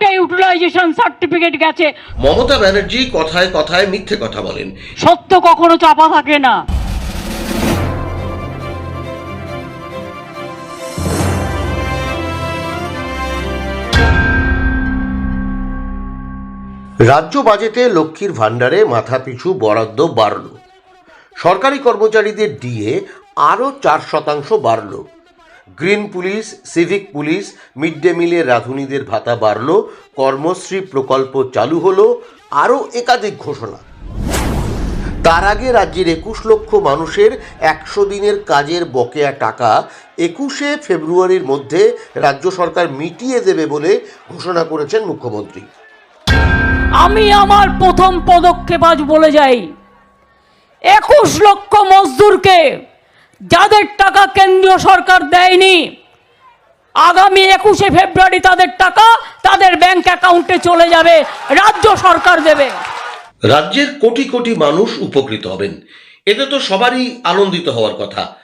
প্রত্যেকটা utilisation certificate গেছে। মমতা ব্যানার্জি কথায় কথায় মিথ্যে কথা বলেন। সত্য কখনো চাপা থাকে না। রাজ্য বাজেটে লক্ষ্মীর ভাণ্ডারে মাথাপিছু বরাদ্দ বাড়ল। সরকারি কর্মচারীদের ডিএ আরও চার শতাংশ বাড়ল। Green police, civic police, mid day মিলের রাঁধুনিদের ভাতা বাড়ল, কর্মশ্রী প্রকল্প চালু হলো, আরও একাধিক ঘোষণা। তার আগে রাজ্যের একুশ লক্ষ মানুষের একশো দিনের কাজের বকেয়া টাকা একুশে ফেব্রুয়ারির মধ্যে রাজ্য সরকার মিটিয়ে দেবে বলে ঘোষণা করেছেন মুখ্যমন্ত্রী। আমি আমার প্রথম পদক্ষেপ আজ বলে যাই। একুশ লক্ষ মজদুরকে যাদের টাকা কেন্দ্রীয় সরকার দেয়নি, আগামী একুশে ফেব্রুয়ারি তাদের টাকা তাদের ব্যাংক অ্যাকাউন্টে চলে যাবে, রাজ্য সরকার দেবে। রাজ্যের কোটি কোটি মানুষ উপকৃত হবেন। এতে তো সবারই আনন্দিত হওয়ার কথা।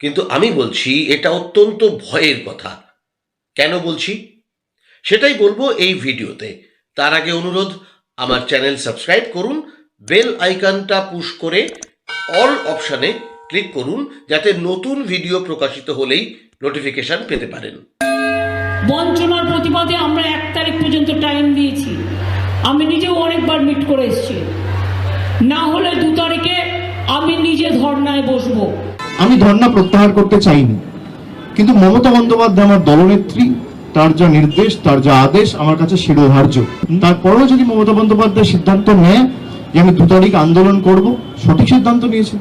কিন্তু আমি বলছি, এটা অত্যন্ত ভয়ের কথা। কেন বলছি? সেটাই বলব এই ভিডিওতে। তার আগে অনুরোধ, আমার চ্যানেল সাবস্ক্রাইব করুন, বেল আইকনটা পুশ করে অল অপশানে ক্লিক করুন যাতে নতুন ভিডিও প্রকাশিত হলেই নোটিফিকেশন পেতে পারেন। বঞ্চনার প্রতিবাদে আমরা এক তারিখ পর্যন্ত টাইম দিয়েছি। আমি নিজেও অনেকবার মিট করে এসেছি। না হলে দু তারিখে আমি নিজে ধর্নায় বসবো। আমি ধর্ণা প্রত্যাহার করতে চাইনি। কিন্তু মমতা বন্দ্যোপাধ্যায় আমার দলনেত্রী তার যা নির্দেশ তার যা আদেশ আমার কাছে শিরোধার্য। তারপরেও যদি মমতা বন্দ্যোপাধ্যায় সিদ্ধান্ত নেয় যে আমি দু তারিখ আন্দোলন করব সঠিক সিদ্ধান্ত নিয়েছে।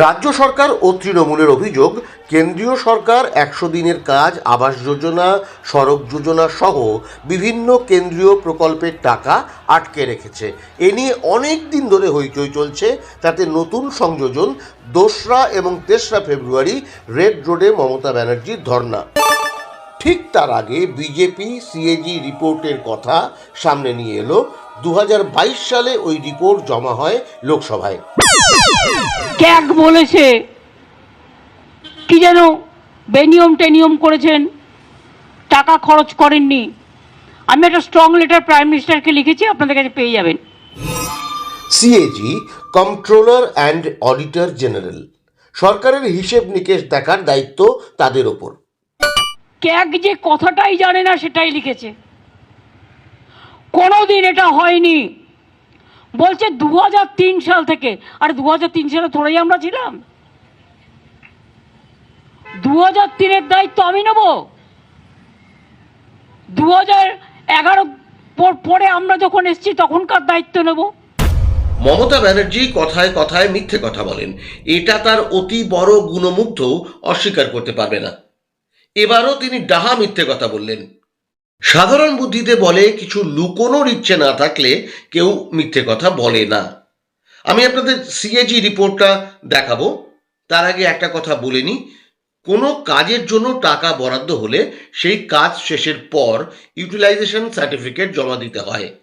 রাজ্য সরকার ও তৃণমূলের অভিযোগ, কেন্দ্রীয় সরকার একশো দিনের কাজ, আবাস যোজনা, সড়ক যোজনা সহ বিভিন্ন কেন্দ্রীয় প্রকল্পের টাকা আটকে রেখেছে। এ নিয়ে অনেক দিন ধরে হইচই চলছে। তাতে নতুন সংযোজন, দোসরা এবং তেসরা ফেব্রুয়ারি রেড রোডে মমতা ব্যানার্জির ধর্না ঠিক তার আগে বিজেপি, সিএজি রিপোর্টের কথা সামনে নিয়ে এলো। দু হাজার বাইশ সালে ওই রিপোর্ট জমা হয় লোকসভায়। ক্যাগ বলেছে। কি যেন বেনিয়ম টেনিয়ম করেছেন। টাকা খরচ করেননি। আমি একটা স্ট্রং লেটার প্রাইম মিনিস্টারকে লিখেছি আপনাদের কাছে পেয়ে যাবেন। CAG controller and auditor general সরকারের হিসেব নিকেশ দেখার দায়িত্ব তাদের ওপর। ক্যাগ যে কথাটাই জানে না সেটাই লিখেছে। কোনোদিন এটা হয়নি। বলছে দু হাজার তিন সাল থেকে। আর দু সালে থোড়াই আমরা ছিলাম। দু হাজার তিনের দায়িত্ব আমি নেব। দু হাজার এগারো পরে আমরা যখন এসছি, তখনকার দায়িত্ব নেব। মমতা ব্যানার্জি কথায় কথায় মিথ্যে কথা বলেন। এটা তার অতি বড় গুণমুগ্ধ অস্বীকার করতে পারবে না। এবারও তিনি ডাহা মিথ্যে কথা বললেন। সাধারণ বুদ্ধিতে বলে কিছু লুকোনোর ইচ্ছে না থাকলে কেউ মিথ্যে কথা বলে না। আমি আপনাদের সিএজি রিপোর্টটা দেখাবো। তার আগে একটা কথা বলে নিই। কোনো কাজের জন্য টাকা বরাদ্দ হলে সেই কাজ শেষের পর ইউটিলাইজেশন সার্টিফিকেট জমা দিতে হয়।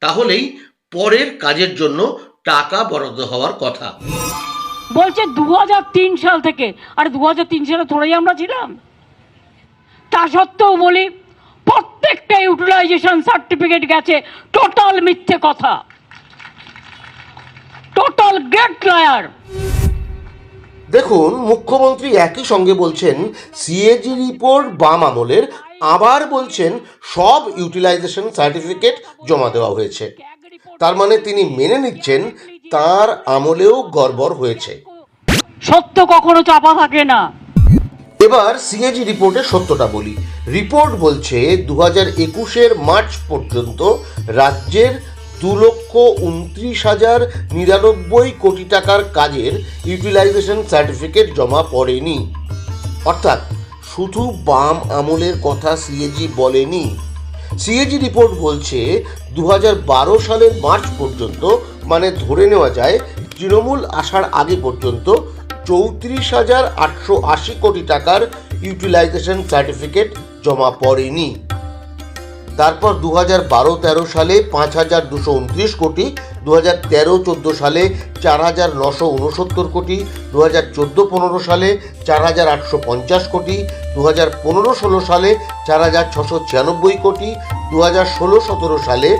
তাহলেই পরের কাজের জন্য টাকা বরাদ্দ হওয়ার কথা। বলছে দু হাজার তিন সাল থেকে। আর দু সালে থোড়াই আমরা ছিলাম। তা সত্ত্বেও বলি প্রত্যেকটা ইউটিলাইজেশন সার্টিফিকেট গেছে টোটাল মিথ্যে কথা। টোটাল গ্রেট লায়ার দেখুন মুখ্যমন্ত্রী একই সঙ্গে বলছেন সিএজি রিপোর্ট বাম আমলের আবার বলছেন সব ইউটিলাইজেশন সার্টিফিকেট জমা দেওয়া হয়েছে। তার মানে তিনি মেনে নিচ্ছেন তার আমলেও গড়বড় হয়েছে। সত্য কখনো চাপা থাকে না। এবার সিএজি রিপোর্টের সত্যটা বলি। রিপোর্ট বলছে দু হাজার একুশের মার্চ পর্যন্ত রাজ্যের দু লক্ষ উনত্রিশ হাজার নিরানব্বই কোটি টাকার কাজের ইউটিলাইজেশন সার্টিফিকেট জমা পড়েনি। অর্থাৎ শুধু বাম আমলের কথা সিএজি বলেনি। সিএজি রিপোর্ট বলছে দু বারো সালের মার্চ পর্যন্ত মানে ধরে নেওয়া যায়, তৃণমূল আসার আগে পর্যন্ত চৌত্রিশ হাজার আটশো আশি কোটি টাকার ইউটিলাইজেশন সার্টিফিকেট জমা পড়েনি। তারপর দু হাজার বারো তেরো সালে পাঁচ হাজার দুশো উনত্রিশ কোটি দু হাজার তেরো চোদ্দ সালে চার হাজার নশো উনসত্তর কোটি দু হাজার চোদ্দ পনেরো সালে চার হাজার আটশো পঞ্চাশ কোটি দু হাজার পনেরো ষোলো সালে চার হাজার ছশো ছিয়ানব্বই কোটি দু হাজার ষোলো সতেরো সালে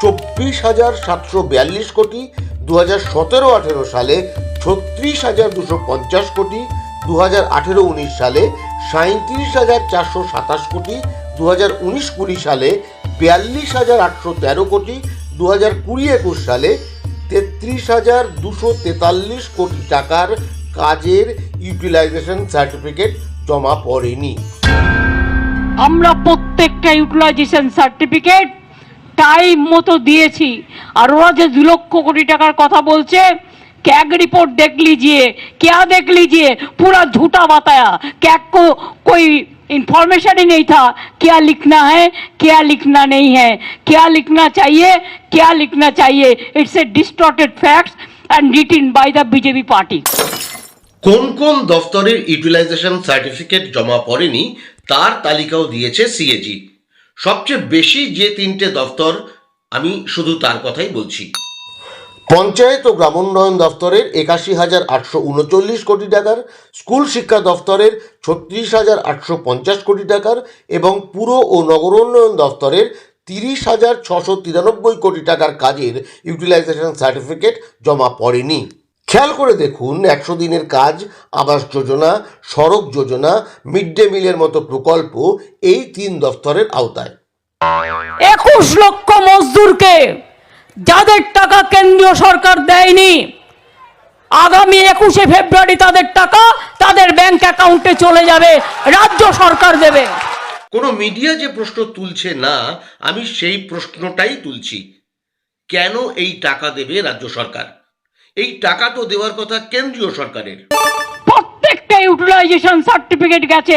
চব্বিশ হাজার সাতশো বিয়াল্লিশ কোটি দু হাজার সতেরো আঠেরো সালে ছত্রিশ হাজার দুশো পঞ্চাশ কোটি দু হাজার আঠেরো উনিশ সালে সাঁত্রিশ হাজার চারশো সাতাশ কোটি দু হাজার উনিশ কুড়ি সালে বিয়াল্লিশ হাজার আটশো তেরো কোটি দু হাজার কুড়ি একুশ সালে তেত্রিশ হাজার দুশো তেতাল্লিশ কোটি টাকার কাজের ইউটিলাইজেশন সার্টিফিকেট জমা পড়েনি। আমরা প্রত্যেকটা ইউটিলাইজেশন সার্টিফিকেট টাইম মতো দিয়েছি। আর ওরা যে দু লক্ষ কোটি টাকার কথা বলছে कैग रिपोर्ट देख लीजिए क्या देख लीजिए पूरा झूठा बताया कैग को कोई इंफॉर्मेशन ही नहीं था क्या लिखना है क्या लिखना नहीं है क्या लिखना चाहिए क्या लिखना चाहिए it's a distorted facts and written by the BJP party কোন কোন দফতরের ইউটিলাইজেশন সার্টিফিকেট জমা পড়েনি তার তালিকাও দিয়েছে সিএজি সবচেয়ে বেশি যে তিনটে দফতর আমি শুধু তার কথাই বলছি পঞ্চায়েত ও গ্রামোন্নয়ন দফতরের একাশি হাজার আটশো উনচল্লিশ কোটি টাকার, স্কুল শিক্ষা দফতরের ছত্রিশ হাজার আটশো পঞ্চাশ কোটি টাকার এবং পুর ও নগরোন্নয়ন দফতরের তিরিশ হাজার ছশো তিরানব্বই কোটি টাকার কাজের ইউটিলাইজেশন সার্টিফিকেট জমা পড়েনি। খেয়াল করে দেখুন, একশো দিনের কাজ, আবাস যোজনা, সড়ক যোজনা, মিড ডে মিলের মতো প্রকল্প এই তিন দফতরের আওতায়। একুশ লক্ষ মজদুরকে যাদের টাকা কেন্দ্রীয় সরকার দেয়নি আগামী একুশে ফেব্রুয়ারি তাদের টাকা তাদের ব্যাংক অ্যাকাউন্টে চলে যাবে রাজ্য সরকার দেবে। কোনো মিডিয়া যে প্রশ্ন তুলছে না আমি সেই প্রশ্নটাই তুলছি। কেন এই টাকা দেবে রাজ্য সরকার? এই টাকা তো দেওয়ার কথা কেন্দ্রীয় সরকারের। প্রত্যেকটা ইউটিলাইজেশন সার্টিফিকেট গেছে।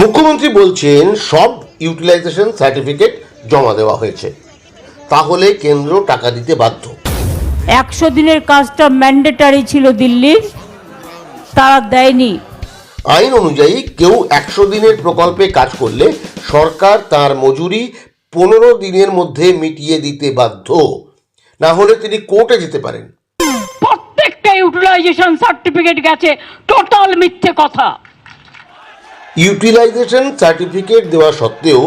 মুখ্যমন্ত্রী বলছেন সব ইউটিলাইজেশন সার্টিফিকেট জমা দেওয়া হয়েছে। তাহলে কেন্দ্র টাকা দিতে বাধ্য। একশো দিনের কাজটা ম্যান্ডেটারি ছিল দিল্লির তারা দেয়নি। আইন অনুযায়ী কেউ একশো দিনের প্রকল্পে কাজ করলে সরকার তার মজুরি পনেরো দিনের মধ্যে মিটিয়ে দিতে বাধ্য। না হলে তিনি কোর্টে যেতে পারেন। প্রত্যেকটা ইউটিলাইজেশন সার্টিফিকেট গেছে টোটাল মিথ্যে কথা। ইউটিলাইজেশন সার্টিফিকেট দেওয়া সত্ত্বেও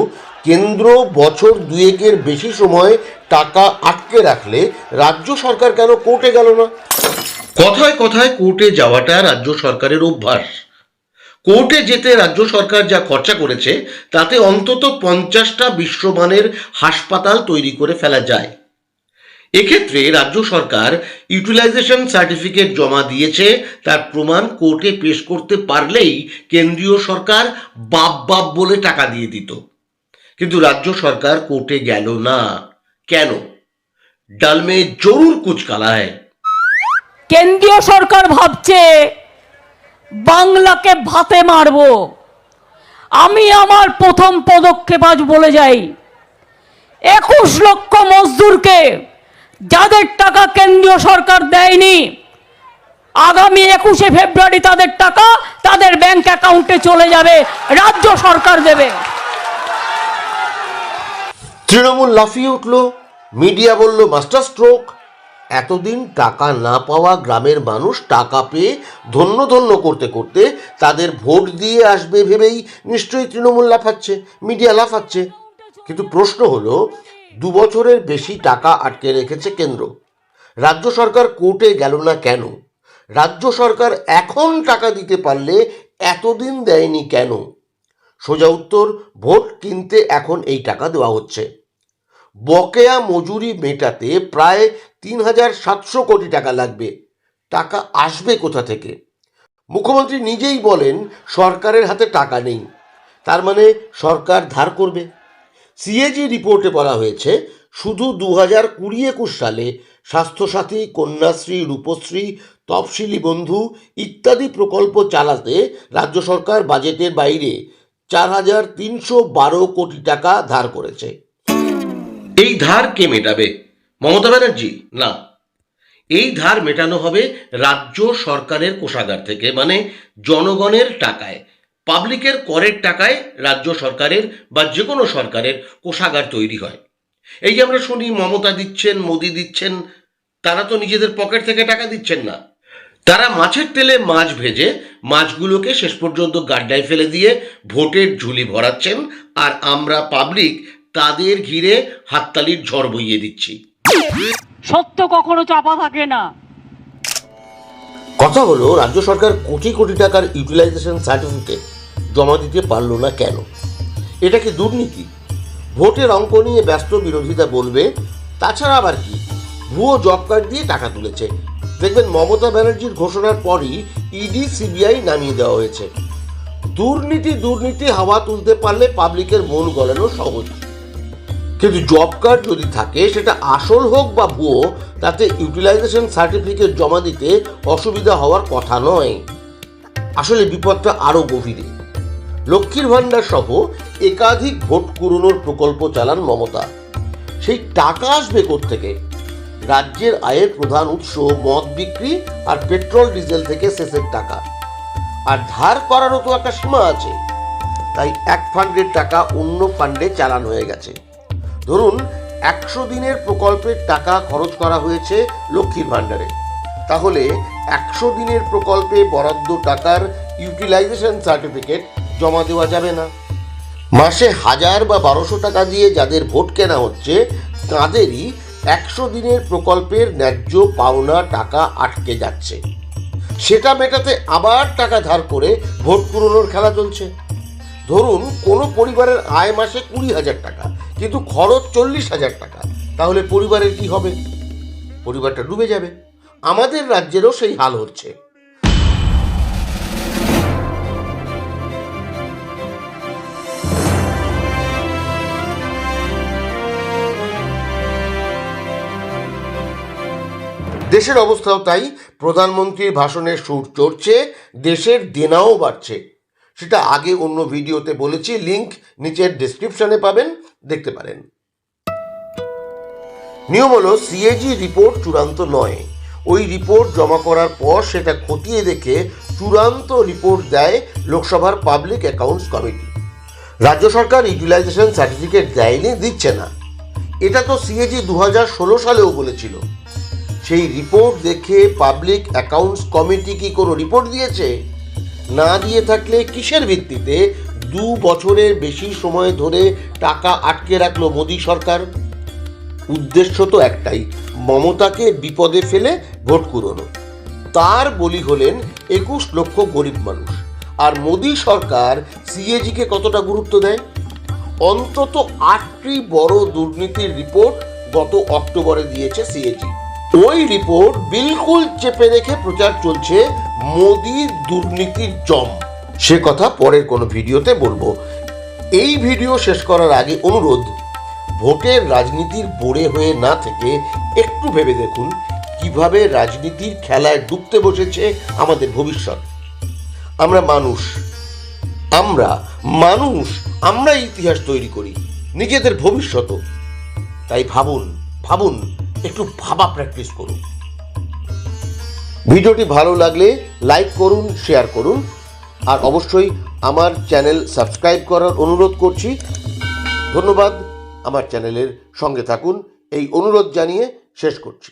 কেন্দ্র বছর দুয়েকের বেশি সময় টাকা আটকে রাখলে রাজ্য সরকার কেন কোর্টে গেল না? কথায় কথায় কোর্টে যাওয়াটা রাজ্য সরকারের অভ্যাস। কোর্টে যেতে রাজ্য সরকার যা খরচা করেছে, তাতে অন্তত পঞ্চাশটা বিশ্বমানের হাসপাতাল তৈরি করে ফেলা যায়। এক্ষেত্রে রাজ্য সরকার ইউটিলাইজেশন সার্টিফিকেট জমা দিয়েছে, তার প্রমাণ কোর্টে পেশ করতে পারলেই কেন্দ্রীয় সরকার বাপ বাপ বলে টাকা দিয়ে দিত। কিন্তু রাজ্য সরকার কোর্টে গেল না। কেন? ডালমে জরুর কুচ কালা কেন্দ্রীয় সরকার ভাবছে, বাংলাকে ভাতে মারব। আমি আমার প্রথম পদক্ষেপ আজ বলে যাই, একুশ লক্ষ মজদুরকে যাদের টাকা কেন্দ্রীয় সরকার দেয়নি, আগামী একুশে ফেব্রুয়ারি তাদের টাকা তাদের ব্যাংক অ্যাকাউন্টে চলে যাবে, রাজ্য সরকার দেবে। তৃণমূল লাফিয়ে উঠল, মিডিয়া বলল, মাস্টার স্ট্রোক, এতদিন টাকা না পাওয়া গ্রামের মানুষ টাকা পেয়ে ধন্য ধন্য করতে করতে তাদের ভোট দিয়ে আসবে ভেবেই নিশ্চয়ই তৃণমূল লাফাচ্ছে, মিডিয়া লাফাচ্ছে। কিন্তু প্রশ্ন হলো, দু বছরের বেশি টাকা আটকে রেখেছে কেন্দ্র, রাজ্য সরকার কোর্টে গেল না কেন? রাজ্য সরকার এখন টাকা দিতে পারলে এতদিন দেয়নি কেন? সোজা উত্তর, ভোট কিনতে এখন এই টাকা দেওয়া হচ্ছে। বকেয়া মজুরি মেটাতে প্রায় তিন হাজার সাতশো কোটি টাকা লাগবে। টাকা আসবে কোথা থেকে? মুখ্যমন্ত্রী নিজেই বলেন, সরকারের হাতে টাকা নেই। তার মানে সরকার ধার করবে। সিএজি রিপোর্টে বলা হয়েছে, শুধু দু হাজার কুড়ি একুশ সালে স্বাস্থ্যসাথী, কন্যাশ্রী, রূপশ্রী তফসিলি বন্ধু ইত্যাদি প্রকল্প চালাতে রাজ্য সরকার বাজেটের বাইরে চার হাজার তিনশো বারো কোটি টাকা ধার করেছে। এই ধার কে মেটাবে? মমতা ব্যানার্জি? না। এই ধার মেটানো হবে রাজ্য সরকারের কোষাগার থেকে মানে জনগণের টাকায়। পাবলিকের করের টাকায় রাজ্য সরকারের বা যে কোনো সরকারের কোষাগার তৈরি হয়। এই যে আমরা শুনি, মমতা দিচ্ছেন, মোদি দিচ্ছেন, তারা তো নিজেদের পকেট থেকে টাকা দিচ্ছেন না। তারা মাছের তেলে মাছ ভেজে মাছগুলোকে শেষ পর্যন্ত গাড্ডায় ফেলে দিয়ে ভোটের ঝুলি ভরাচ্ছেন আর আমরা পাবলিক তাদের ঘিরে হাততালির ঝড় বইয়ে দিচ্ছি। সত্য কখনো চাপা থাকে না। কথা হলো রাজ্য সরকার কোটি কোটি টাকার ইউটিলাইজেশন সার্টিফিকেট জমা দিতে পারল না কেন? এটা কি দুর্নীতি? ভোটের অঙ্ক নিয়ে ব্যস্ত বিরোধীরা বলবে তাছাড়া আবার কি? ভুয়ো জব কার্ড দিয়ে টাকা তুলেছে। দেখবেন মমতা ব্যানার্জির ঘোষণার পরই ইডি, সিবিআই নামিয়ে দেওয়া হয়েছে। দুর্নীতি দুর্নীতি হাওয়া তুলতে পারলে পাবলিকের মন গলানো সহজ। কিন্তু জব কার্ড যদি থাকে, সেটা আসল হোক বা ভুয়ো, তাতে ইউটিলাইজেশন সার্টিফিকেট জমা দিতে অসুবিধা হওয়ার কথা নয়। আসলে বিপদটা আরও গভীরে। লক্ষ্মীর ভাণ্ডার সহ একাধিক ভোট কুড়োনোর প্রকল্প চালান মমতা। সেই টাকা আসবে থেকে রাজ্যের আয়ের প্রধান উৎস মদ বিক্রি আর পেট্রোল, ডিজেল থেকে শেষের টাকা। আর ধার করারও তো একটা সীমা আছে। তাই এক ফান্ডের টাকা অন্য ফান্ডে চালান হয়ে গেছে। ধরুন, একশো দিনের প্রকল্পের টাকা খরচ করা হয়েছে লক্ষ্মীর ভাণ্ডারে। তাহলে একশো দিনের প্রকল্পে বরাদ্দ টাকার ইউটিলাইজেশন সার্টিফিকেট জমা দেওয়া যাবে না। মাসে হাজার বা বারোশো টাকা দিয়ে যাদের ভোট কেনা হচ্ছে, তাদেরই একশো দিনের প্রকল্পের ন্যায্য পাওনা টাকা আটকে যাচ্ছে। সেটা মেটাতে আবার টাকা ধার করে ভোট পুরনোর খেলা চলছে। ধরুন, কোনো পরিবারের আয় মাসে কুড়ি হাজার টাকা, কিন্তু খরচ চল্লিশ হাজার টাকা, তাহলে পরিবারের কি হবে? পরিবারটা ডুবে যাবে। আমাদের রাজ্যেরও সেই হাল হচ্ছে। দেশের অবস্থাও তাই। প্রধানমন্ত্রীর ভাষণের সুর চড়ছে, দেশের দেনাও বাড়ছে। সেটা আগে অন্য ভিডিওতে বলেছি, লিংক নিচের ডেসক্রিপশনে পাবেন, দেখতে পারেন। নিয়ম হলো সিএজি রিপোর্ট চূড়ান্ত নয়। ওই রিপোর্ট জমা করার পর সেটা খতিয়ে দেখে চূড়ান্ত রিপোর্ট দেয় লোকসভার পাবলিক অ্যাকাউন্টস কমিটি রাজ্য সরকার ইউটিলাইজেশন সার্টিফিকেট দেয়নি, দিচ্ছে না। এটা তো সিএজি দু সালেও বলেছিল। সেই রিপোর্ট দেখে পাবলিক অ্যাকাউন্টস কমিটি কি কোনো রিপোর্ট দিয়েছে? না দিয়ে থাকলে কিসের ভিত্তিতে দু বছরের বেশি সময় ধরে টাকা আটকে রাখল মোদী সরকার? উদ্দেশ্য তো একটাই, মমতাকে বিপদে ফেলে ভোট কুড়োনো। তার বলি হলেন একুশ লক্ষ গরিব মানুষ। আর মোদী সরকার সিএজিকে কতটা গুরুত্ব দেয়? অন্তত আটটি বড় দুর্নীতির রিপোর্ট গত অক্টোবরে দিয়েছে সিএজি। ওই রিপোর্ট বিলকুল চেপে রেখে প্রচার চলছে মোদির দুর্নীতির জম সে কথা পরের কোনো ভিডিওতে বলব। এই ভিডিও শেষ করার আগে অনুরোধ, ভোটের রাজনীতির বোড়ে হয়ে না থেকে একটু ভেবে দেখুন কীভাবে রাজনীতির খেলায় ডুবতে বসেছে আমাদের ভবিষ্যৎ। আমরা মানুষ আমরা মানুষ আমরা ইতিহাস তৈরি করি, নিজেদের ভবিষ্যৎ তাই ভাবুন ভাবুন একটু ভাবা প্র্যাকটিস করুন। ভিডিওটি ভালো লাগলে লাইক করুন শেয়ার করুন, আর অবশ্যই আমার চ্যানেল সাবস্ক্রাইব করার অনুরোধ করছি। ধন্যবাদ, আমার চ্যানেলের সঙ্গে থাকুন, এই অনুরোধ জানিয়ে শেষ করছি।